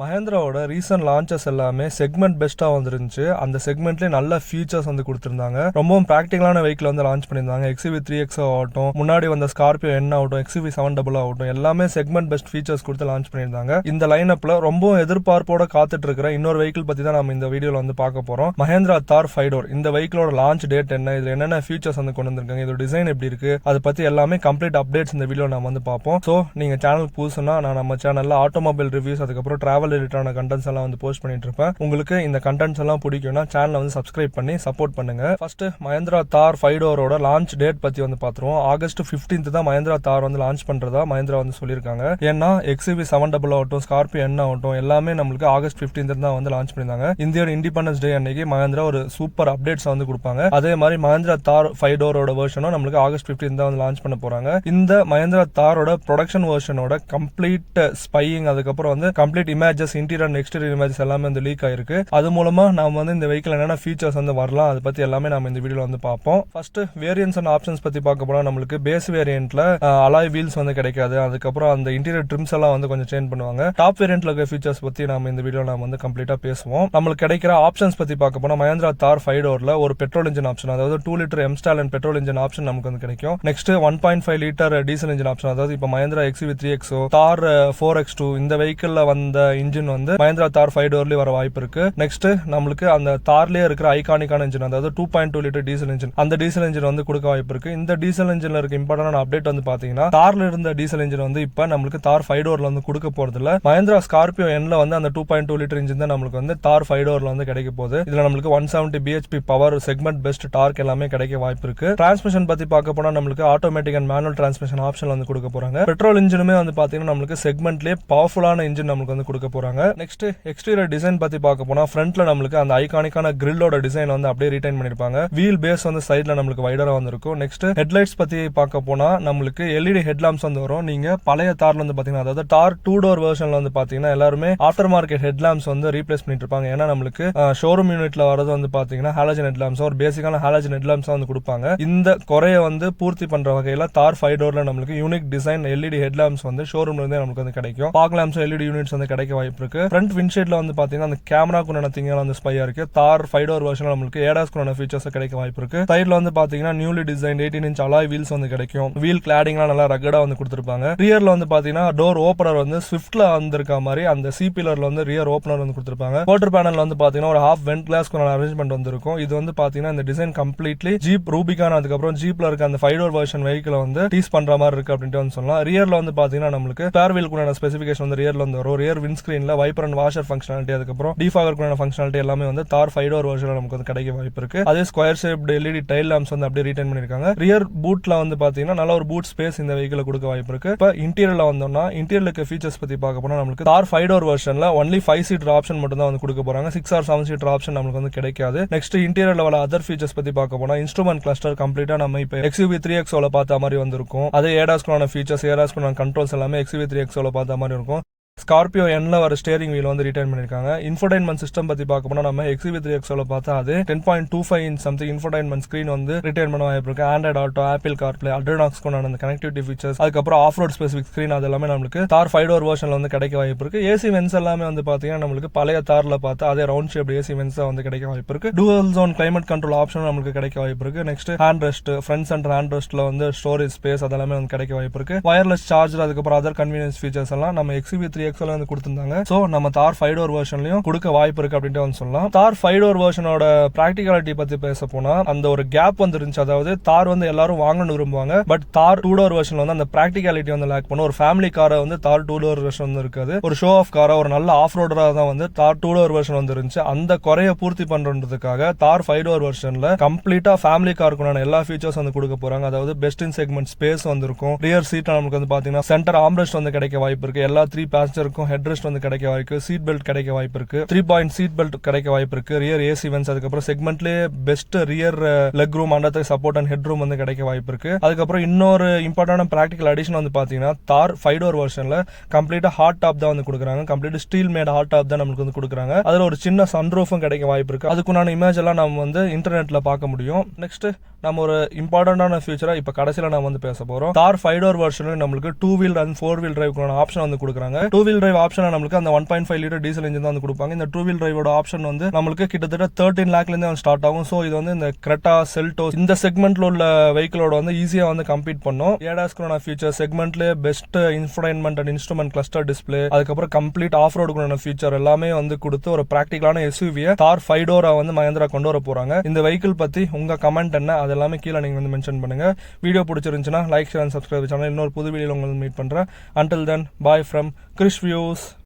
மஹேந்திராவோட recent launches எல்லாமே segment பெஸ்ட்டாக வந்துருந்துச்சு. அந்த செக்மெண்ட்லேயே நல்ல ஃபீச்சர்ஸ் வந்து கொடுத்துருந்தாங்க. ரொம்பவும் ப்ராக்டிக்கலான வெஹிக்கிள் வந்து லான்ச் பண்ணியிருந்தாங்க. எக்ஸிவி த்ரீ எக்ஸ் ஆகட்டும் முன்னாடி வந்த ஸ்கார்பியோ என்ன ஆகட்டும் எக்ஸிவி செவன் டபுள் ஆகட்டும் எல்லாமே செக்மெண்ட் பெஸ்ட் ஃபீச்சர்ஸ் கொடுத்து லான்ச் பண்ணியிருந்தாங்க. இந்த லைனப்பில் ரொம்பவும் எதிர்பார்ப்போட காத்துட்டு இருக்கிற இன்னொரு வெஹிக்கிள் பற்றி தான் நம்ம இந்த வீடியோவில் வந்து பார்க்க போகிறோம் மஹேந்திரா தார் ஃபைடோர் டோர் இந்த வெஹிக்கிளோட லான்ச் டேட் என்ன? இதில் என்னென்ன ஃபீச்சர்ஸ் வந்து கொண்டு வந்திருக்காங்க? இதோட டிசைன் எப்படி இருக்கு? அதை பற்றி எல்லாமே கம்ப்ளீட் அப்டேட்ஸ் இந்த வீடியோ நம்ம வந்து பார்ப்போம். ஸோ நீங்கள் சேனல் புதுசுன்னா நான் நம்ம சேனலில் ஆட்டோமொபைல் ரிவ்யூஸ் அதுக்கப்புறம் ட்ராவல் ரிலேட்டடான கண்டென்ட்ஸ் எல்லாம் வந்து போஸ்ட் பண்ணிட்டு இருப்பேன் உங்களுக்கு இந்த கண்டென்ட்ஸ் எல்லாம் பிடிக்கும்னா சேனலை வந்து சப்ஸ்கிரைப் பண்ணி சப்போர்ட் பண்ணுங்க. ஃபர்ஸ்ட் மஹேந்திரா தார் ஃபைடோரோட லான்ச் டேட் பத்தி வந்து பாத்துருவோம். ஆகஸ்ட் 15th தான் மஹேந்திரா தார் வந்து லான்ச் பண்றதா மஹேந்திரா வந்து சொல்லியிருக்காங்க. ஏன்னா எக்ஸிபி செவன் டபுள் ஆகட்டும் ஸ்கார்பியோ என்ன ஆகட்டும் எல்லாமே நம்மளுக்கு ஆகஸ்ட் 15th தான் வந்து லான்ச் பண்ணியிருந்தாங்க. இந்தியோட இண்டிபெண்டன்ஸ் டே அன்னைக்கு மஹேந்திரா ஒரு சூப்பர் அப்டேட்ஸ் வந்து கொடுப்பாங்க. அதே மாதிரி மஹேந்திரா தார் ஃபைடோரோட வேர்ஷனும் நம்மளுக்கு ஆகஸ்ட் 15 தான் வந்து லான்ச் பண்ண போறாங்க. இந்த மஹேந்திரா தாரோட ப்ரொடக்ஷன் வேர்ஷனோட கம்ப்ளீட் ஸ்பையிங் அதுக்கப்புறம் வந்து complete image images interior and exterior images எல்லாமே வந்து லீக் ஆயிருக்கு. அது மூலமா நாம வந்து இந்த வெஹிக்கிள் என்னென்ன ஃபீச்சர்ஸ் வந்து வரலாம் அதை பத்தி எல்லாமே நம்ம இந்த வீடியோல வந்து பார்ப்போம். ஃபர்ஸ்ட் வேரியன்ஸ் அண்ட் ஆப்ஷன்ஸ் பத்தி பார்க்க போனா நம்மளுக்கு பேஸ் வேரியன்ட்ல அலாய் வீல்ஸ் வந்து கிடைக்காது. அதுக்கப்புறம் அந்த இன்டீரியர் ட்ரிம்ஸ் எல்லாம் வந்து கொஞ்சம் சேஞ்ச் பண்ணுவாங்க. டாப் வேரியன்ட்ல இருக்க ஃபீச்சர்ஸ் பத்தி நாம இந்த வீடியோ நாம வந்து கம்ப்ளீட்டா பேசுவோம். நம்மளுக்கு கிடைக்கிற ஆப்ஷன்ஸ் பத்தி பார்க்க போனா மஹேந்திரா தார் ஃபைவ் டோர்ல ஒரு பெட்ரோல் இன்ஜின் ஆப்ஷன் அதாவது டூ லிட்டர் எம்ஸ்டால் அண்ட் பெட்ரோல் இன்ஜின் ஆப்ஷன் நமக்கு வந்து கிடைக்கும். Next one point five litre diesel engine option அதாவது இப்போ Mahindra XUV three XO Thar four X two இந்த வெஹிக்கிள்ல வந்த இன்ஜின் வந்து மஹேந்திரா தார் ஃபைவ் டோர்லயே வர வாய்ப்பு இருக்கு. நெக்ஸ்ட் நம்மளுக்கு அந்த தார்லயே இருக்கிற ஐகானிக்கான இன்ஜின் அதாவது two point two litre diesel engine அந்த டீசல் இன்ஜின் வந்து கொடுக்க வாய்ப்பு இருக்கு. இந்த டீசல் இன்ஜின்ல இருக்க இம்பார்ட்டன்டான அப்டேட் வந்து பாத்தீங்கன்னா தார்ல இருந்த டீசல் இன்ஜின் வந்து இப்ப நம்மளுக்கு தார் ஃபைவ் டோர்ல வந்து கொடுக்க போறது இல்ல மஹேந்திரா ஸ்கார்பியோ எண்ல வந்து அந்த two point two litre engine தான் நம்மளுக்கு வந்து தார் ஃபைவ் டோர்ல வந்து கிடைக்க போகுது. இதுல நம்மளுக்கு one seventy BHP power segment best torque எல்லாமே கிடைக்க வாய்ப்பு இருக்கு. டிரான்ஸ்மிஷன் பத்தி பார்க்க போனா நம்மளுக்கு automatic and manual transmission option வந்து கொடுக்க போறாங்க. பெட்ரோல் இன்ஜினுமே வந்து பாத்தீங்கன்னா நம்மளுக்கு செக்மெண்ட்லேயே பவர்ஃபுல்லான இன்ஜின் நம்மளுக்கு வந்து கொடுக்க போகிறாங்க நெக்ஸ்ட் எக்ஸ்டீரியர் டிசைன் பத்தி பார்க்க போனால் ஃப்ரண்ட்ல நம்மளுக்கு அந்த ஐகானிக்கான கிரில்லோட டிசைன் வந்து அப்படியே ரிட்டைன் பண்ணிருப்பாங்க. வீல் பேஸ் வந்து சைடில் நம்மளுக்கு வைடராக வந்திருக்கும். நெக்ஸ்ட் ஹெட்லைட்ஸ் பத்தி பார்க்க போனா நம்மளுக்கு எல்இடி ஹெட்லாம்ப்ஸ் வந்து வரும். நீங்க பழைய தார்ல வந்து பாத்தீங்கன்னா அதாவது டார் டூ டோர் வெர்ஷன்ல வந்து பாத்தீங்கன்னா எல்லாருமே ஆஃப்டர் மார்க்கெட் ஹெட்லாம்ப்ஸ் வந்து ரீப்ளேஸ் பண்ணிட்டு இருப்பாங்க. ஏன்னா நம்மளுக்கு ஷோரூம் யூனிட்ல வரது வந்து பாத்தீங்கன்னா ஹாலஜன் ஹெட்லாம்ஸ் ஒரு பேசிக்கான ஹாலஜன் ஹெட்லாம்ஸ் வந்து கொடுப்பாங்க. இந்த குறைய வந்து பூர்த்தி பண்ற வகையில தார் ஃபைவ் டோர்ல நம்மளுக்கு யூனிக் டிசைன் எல்இடி ஹெட்லாம்ஸ் வந்து ஷோரூம்ல இருந்தே நமக்கு வந்து கிடைக்கும். பாக் எல்இடி யூனிட்ஸ் வந்து கிடைக்க வாய்ப்பு இருக்கு. ஃப்ரண்ட் விண்ட்ஷீட்ல வந்து பாத்தீங்கன்னா அந்த கேமரா குண்டான திங்கெல்லாம் வந்து ஸ்பையா இருக்கு. தார் ஃபைவ் டோர் வெர்ஷன் நம்மளுக்கு ஏடாஸ் குண்டான ஃபீச்சர்ஸ் கிடைக்க வாய்ப்பு இருக்கு. சைட்ல வந்து பாத்தீங்கன்னா newly design eighteen inch alloy wheels வந்து கிடைக்கும். வீல் கிளாடிங்லாம் நல்லா ரகடா வந்து கொடுத்துருப்பாங்க. ரியர்ல வந்து பாத்தீங்கன்னா டோர் ஓப்பனர் வந்து ஸ்விஃப்ட்ல வந்திருக்க மாதிரி அந்த சி பில்லர்ல வந்து ரியர் ஓப்பனர் வந்து கொடுத்துருப்பாங்க. வாட்டர் பேனல் வந்து பாத்தீங்கன்னா ஒரு ஹாஃப் வென்ட் கிளாஸ் அரேஞ்ச்மெண்ட் வந்திருக்கும். இது வந்து பாத்தீங்கன்னா இந்த டிசைன் கம்ப்ளீட்லி ஜீப் ரூபிகான் அதுக்கப்புறம் ஜீப்ல இருக்க அந்த ஃபைவ் டோர் வெர்ஷன் வெஹிக்கிள் வந்து டீஸ் பண்ற மாதிரி இருக்கு அப்படின்ட்டு வந்து சொல்லலாம். ரியர்ல வந்து பாத்தீங்கன்னா நம்மளுக்கு ஸ்பேர் வீல் ஸ்பெசிபிகேஷன் வந்து ரியர்ல வந்து வரும். ரியர் வின்ஸ் ஸ்க்ரீனில் வைப்பர் அண்ட் வாஷர் ஃபங்க்ஷனாலிட்டி அதுக்கப்புறம் டிஃபாகர் ஃபங்க்ஷனாலிட்டி எல்லாமே வந்து தார் ஃபைவ் டோர் வருஷனில் நமக்கு வந்து கிடைக்க வாய்ப்பு இருக்கு. அதே square shape LED tail lamps வந்து அப்படியே ரீட்டைன் பண்ணிருக்காங்க. ரியர் பூட்ல வந்து பார்த்தீங்கன்னா நல்ல ஒரு பூட் ஸ்பேஸ் இந்த வெஹிக்கிள் கொடுக்க வாய்ப்பு இருக்கு. இப்போ இன்டீரியரில் வந்தோம்னா இன்டீரியர் இருக்க ஃபீச்சர்ஸ் பற்றி பார்க்க போனால் நம்மளுக்கு தார் ஃபைவ் டோர் வெர்ஷன்ல ஒன்லி ஃபைவ் சீட்டர் ஆப்ஷன் மட்டும் தான் வந்து கொடுக்க போறாங்க. Six or seven seater option நமக்கு வந்து கிடைக்காது. நெக்ஸ்ட் இன்டீரியரில் வர அதர் ஃபீச்சர்ஸ் பற்றி பார்க்க போனால் இன்ஸ்ட்ருமெண்ட் கிளஸ்டர் கம்ப்ளீட்டாக நம்ம இப்போ எக்ஸ்யூவி த்ரீ எக்ஸோவில் பார்த்த மாதிரி வந்திருக்கும். அதே ஏடாஸ்குள்ளான ஃபீச்சர்ஸ் ஏடாஸ்குள்ளான கண்ட்ரோல்ஸ் எல்லாமே எக்ஸ்யூவி த்ரீ எக்ஸோவில் பார்த்த மாதிரி இருக்கும். ஸ்கார்பியோ என்ல வர ஸ்டேரிங் வீல் வந்து ரிட்டர்ன் பண்ணிருக்காங்க. இன்ஃபோடைன்மெண்ட் சிஸ்டம் பத்தி பார்க்க போனா நம்ம எக்ஸிவி த்ரீ எக்ஸோல பார்த்தா அது ten point two five inch something infotainment screen வந்து ரிட்டர்ன் பண்ண வாய்ப்பு இருக்கு. Android auto Apple CarPlay Adrenox கொண்டான அந்த கனெக்டிவிட்டி ஃபீச்சர்ஸ் அதுக்கப்புறம் ஆஃப் ரோட் ஸ்பெசிஃபிக் ஸ்க்ரீன் அது எல்லாமே நம்மளுக்கு தார் ஃபைவ் டோர் வெர்ஷன்ல வந்து கிடைக்க வாய்ப்பு இருக்கு. ஏசி வென்ஸ் எல்லாமே வந்து பாத்தீங்கன்னா நம்மளுக்கு பழைய தார்ல பார்த்தா அதே ரவுண்ட் ஷேப் ஏசி வென்ஸ் வந்து கிடைக்க வாய்ப்பு இருக்கு. Dual zone climate control option நம்மளுக்கு கிடைக்க வாய்ப்பு இருக்கு. Next hand rest front centre hand ரெஸ்ட்ல வந்து ஸ்டோரேஜ் ஸ்பேஸ் அதெல்லாமே வந்து கிடைக்க வாய்ப்பு இருக்கு. வயர்லெஸ் சார்ஜர் அதுக்கப்புறம் அதர் கன்வீனியன்ஸ் ஃபீச்சர்ஸ் எல்லாம் நம்ம எக்ஸிபி த்ரீ எக்ஸ் எக்ஸ்ல வந்து கொடுத்திருந்தாங்க. சோ நம்ம தார் ஃபைவ் டோர் வெர்ஷன்லயும் கொடுக்க வாய்ப்பு இருக்கு அப்படின்ட்டு வந்து சொல்லலாம். தார் ஃபைவ் டோர் வெர்ஷனோட ப்ராக்டிகாலிட்டி பத்தி பேச போனா அந்த ஒரு கேப் வந்து இருந்துச்சு அதாவது தார் வந்து எல்லாரும் வாங்கணும்னு விரும்புவாங்க. பட் தார் டூ டோர் வெர்ஷன்ல வந்து அந்த ப்ராக்டிகாலிட்டி வந்து லேக் பண்ணும். ஒரு ஃபேமிலி காரை வந்து தார் டூ டோர் வெர்ஷன் வந்து இருக்காது. ஒரு ஷோ ஆஃப் காரா ஒரு நல்ல ஆஃப் ரோடராக தான் வந்து தார் டூ டோர் வெர்ஷன் வந்து இருந்துச்சு அந்த குறைய பூர்த்தி பண்றதுக்காக தார் ஃபைவ் டோர் வெர்ஷன்ல கம்ப்ளீட்டா ஃபேமிலி காருக்குண்டான எல்லா ஃபீச்சர்ஸ் வந்து கொடுக்க போறாங்க. அதாவது பெஸ்ட் இன் செக்மெண்ட் ஸ்பேஸ் வந்திருக்கும் ரியர் சீட் நமக்கு வந்து பாத்தீங்கன்னா சென்டர் ஆம்ரெஸ்ட் வந்து கிடைக்க வாய்ப்பு இருக்கு. எல்லா த்ரீ பேசஞ்சருக்கும் ஹெட் ரெஸ்ட் வந்து கிடைக்க வாய்ப்பு சீட் பெல்ட் கிடைக்க வாய்ப்பு இருக்கு. த்ரீ பாயிண்ட் சீட் பெல்ட் கிடைக்க வாய்ப்பு இருக்கு. ரியர் ஏசி வென்ஸ் அதுக்கப்புறம் செக்மெண்ட்லயே best rear leg room under support and head room வந்து கிடைக்க வாய்ப்பு இருக்கு. அதுக்கப்புறம் இன்னொரு இம்பார்ட்டன்ட் ப்ராக்டிகல் அடிஷன் வந்து பாத்தீங்கன்னா தார் ஃபைவ் டோர் வெர்ஷன்ல கம்ப்ளீட்டா ஹாட் டாப் தான் வந்து கொடுக்குறாங்க. Complete steel made hard top தான் நமக்கு வந்து கொடுக்குறாங்க. அதுல ஒரு சின்ன சன்ரூஃபும் கிடைக்க வாய்ப்பு இருக்கு. அதுக்குண்டான இமேஜ் எல்லாம் நம்ம வந்து இன்டர்நெட்ல பார்க்க முடியும். நெக்ஸ்ட் நம்ம ஒரு இம்பார்ட்டன்டான ஃபியூச்சரா இப்ப கடைசியில நம்ம வந்து பேச போறோம். தார் ஃபைவ் டோர் வெர்ஷன் நம்மளுக்கு two wheel and four wheel டிரைவ்க்கான option வந்து கொடுக்குறாங்க. டூ வீல் டிரைவ் ஆப்ஷன் நம்மளுக்கு அந்த one point five litre diesel engine தான் வந்து கொடுப்பாங்க. இந்த டூ வீல் டிரைவோட ஆப்ஷன் வந்து நம்மளுக்கு கிட்டத்தட்ட தேர்ட்டின் லேக்லேருந்து ஸ்டார்ட் ஆகும். ஸோ இது வந்து இந்த கிரெட்டா செல்டோ இந்த செக்மெண்ட்ல உள்ள வெஹிக்கிளோட வந்து ஈஸியாக வந்து கம்ப்ளீட் பண்ணும். ஏடாஸ்க்குறான future செக்மெண்ட்லேயே best infotainment and instrument cluster display அதுக்கப்புறம் கம்ப்ளீட் ஆஃப் ரோடுக்குறான ஃபியூச்சர் எல்லாமே வந்து கொடுத்து ஒரு ப்ராக்டிகலான எஸ்யூவியை தார் ஃபைடோரா வந்து மகேந்திரா கொண்டு வர போறாங்க. இந்த வெஹிக்கிள் பத்தி உங்க கமெண்ட் என்ன? அது எல்லாமே கீழே நீங்க வந்து மென்ஷன் பண்ணுங்க. வீடியோ பிடிச்சிருந்துச்சுன்னா like share and subscribe channel இன்னொரு புது வீடியோ உங்களுக்கு மீட் பண்றேன். Until then bye from Chris